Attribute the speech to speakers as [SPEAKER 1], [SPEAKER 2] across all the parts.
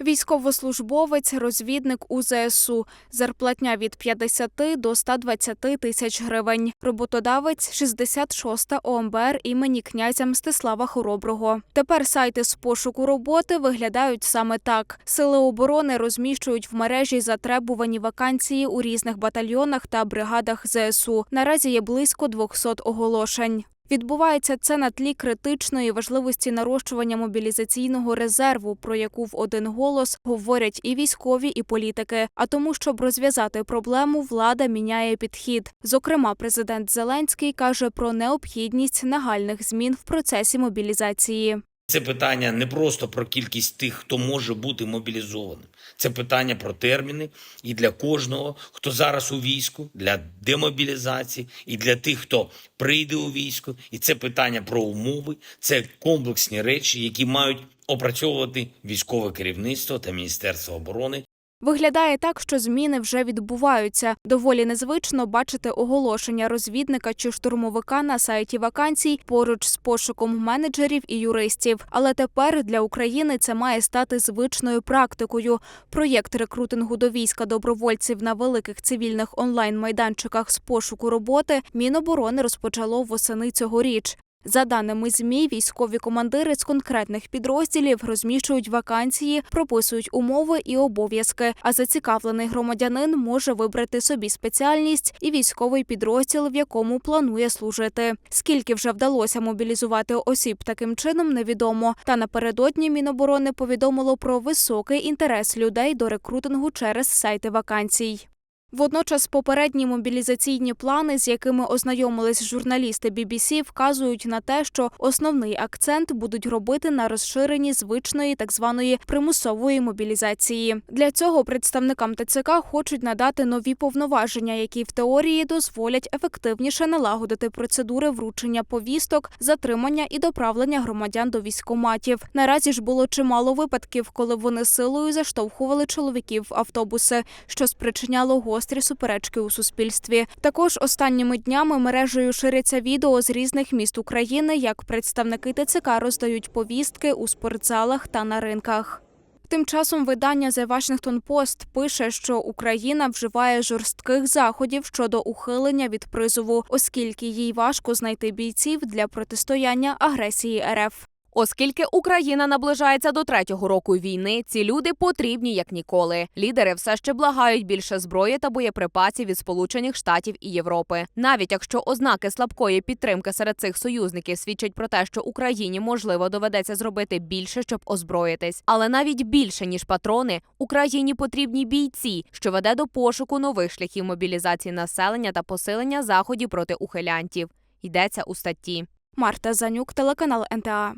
[SPEAKER 1] Військовослужбовець, розвідник у ЗСУ. Зарплатня від 50 до 120 тисяч гривень. Роботодавець 66-та ОМБР імені князя Мстислава Хороброго. Тепер сайти з пошуку роботи виглядають саме так. Сили оборони розміщують в мережі затребувані вакансії у різних батальйонах та бригадах ЗСУ. Наразі є близько 200 оголошень. Відбувається це на тлі критичної важливості нарощування мобілізаційного резерву, про яку в один голос говорять і військові, і політики. А тому, щоб розв'язати проблему, влада міняє підхід. Зокрема, президент Зеленський каже про необхідність нагальних змін в процесі мобілізації.
[SPEAKER 2] Це питання не просто про кількість тих, хто може бути мобілізованим. Це питання про терміни і для кожного, хто зараз у війську, для демобілізації, і для тих, хто прийде у військо. І це питання про умови, це комплексні речі, які мають опрацьовувати військове керівництво та Міністерство оборони
[SPEAKER 1] Виглядає так, що зміни вже відбуваються. Доволі незвично бачити оголошення розвідника чи штурмовика на сайті вакансій поруч з пошуком менеджерів і юристів. Але тепер для України це має стати звичною практикою. Проєкт рекрутингу до війська добровольців на великих цивільних онлайн-майданчиках з пошуку роботи Міноборони розпочало восени цьогоріч. За даними ЗМІ, військові командири з конкретних підрозділів розміщують вакансії, прописують умови і обов'язки. А зацікавлений громадянин може вибрати собі спеціальність і військовий підрозділ, в якому планує служити. Скільки вже вдалося мобілізувати осіб таким чином, невідомо. Та напередодні Міноборони повідомило про високий інтерес людей до рекрутингу через сайти вакансій. Водночас попередні мобілізаційні плани, з якими ознайомились журналісти BBC, вказують на те, що основний акцент будуть робити на розширенні звичної так званої примусової мобілізації. Для цього представникам ТЦК хочуть надати нові повноваження, які в теорії дозволять ефективніше налагодити процедури вручення повісток, затримання і доправлення громадян до військоматів. Наразі ж було чимало випадків, коли вони силою заштовхували чоловіків в автобуси, що спричиняло гострі суперечки у суспільстві. Також останніми днями мережею ширяться відео з різних міст України, як представники ТЦК роздають повістки у спортзалах та на ринках. Тим часом видання The Washington Post пише, що Україна вживає жорстких заходів щодо ухилення від призову, оскільки їй важко знайти бійців для протистояння агресії РФ.
[SPEAKER 3] Оскільки Україна наближається до третього року війни, ці люди потрібні як ніколи. Лідери все ще благають більше зброї та боєприпасів від Сполучених Штатів і Європи. Навіть якщо ознаки слабкої підтримки серед цих союзників свідчать про те, що Україні можливо доведеться зробити більше, щоб озброїтись, але навіть більше ніж патрони, Україні потрібні бійці, що веде до пошуку нових шляхів мобілізації населення та посилення заходів проти ухилянтів. Йдеться у статті.
[SPEAKER 1] Марта Занюк, телеканал НТА.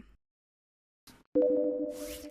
[SPEAKER 1] Thank you.